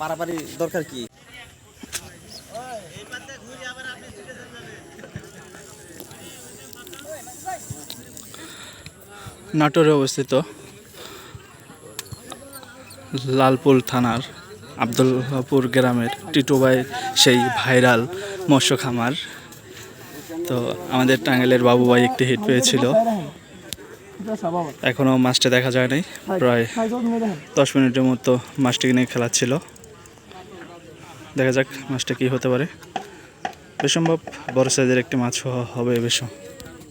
পারাপারি দরকার কি? নাটোরে অবস্থিত লালপুর থানার আবদুল্লাপুর গ্রামের টিটুবাই সেই ভাইরাল মৎস্য খামার। তো আমাদের টাঙ্গাইলের বাবু ভাই একটি হিট পেয়েছিল। এখনও মাছটা দেখা যায় নাই, প্রায় দশ মিনিটের মতো মাছটিকে নিয়ে খেলাচ্ছিল। দেখা যাক মাছটা কি হতে পারে। বেসম্ভব বড় সাইজের একটি মাছ হবে বেশ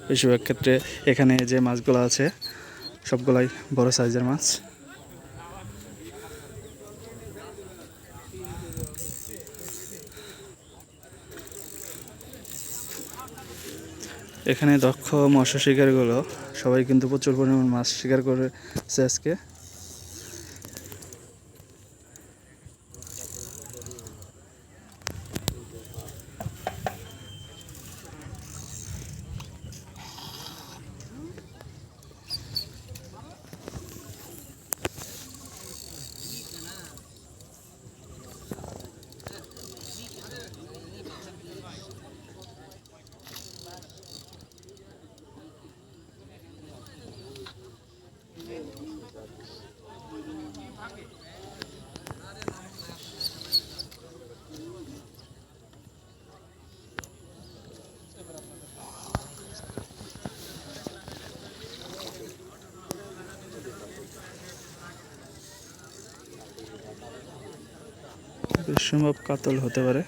বেশিরভাগ ক্ষেত্রে এখানে যে মাছগুলো আছে, সবগুলাই বড় সাইজের মাছ এখানে দক্ষ মৎস্য শিকারগুলো সবাই কিন্তু প্রচুর পরিমাণ মাছ শিকার করেছে আজকে। সম্ভব কাতল হতে পারে।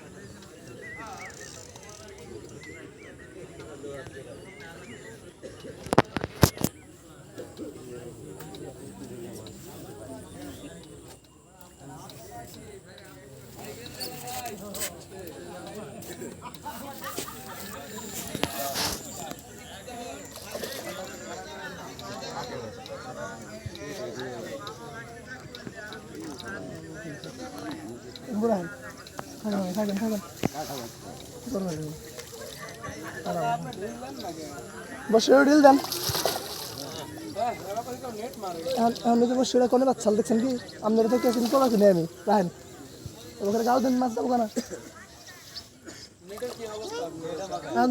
বসে ডিল দেন। আমি তো বসে কোনো বাচ্চাল দেখছেন কি? আপনারা তো কেসিন কলা কিনে আমি রাহেন ওখানে গাল দেন, মাছ যাব কেনা?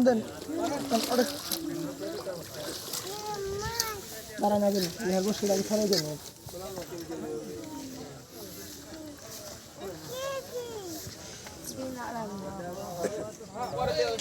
দেন। দাঁড়ান আগে বসে Allah'ım.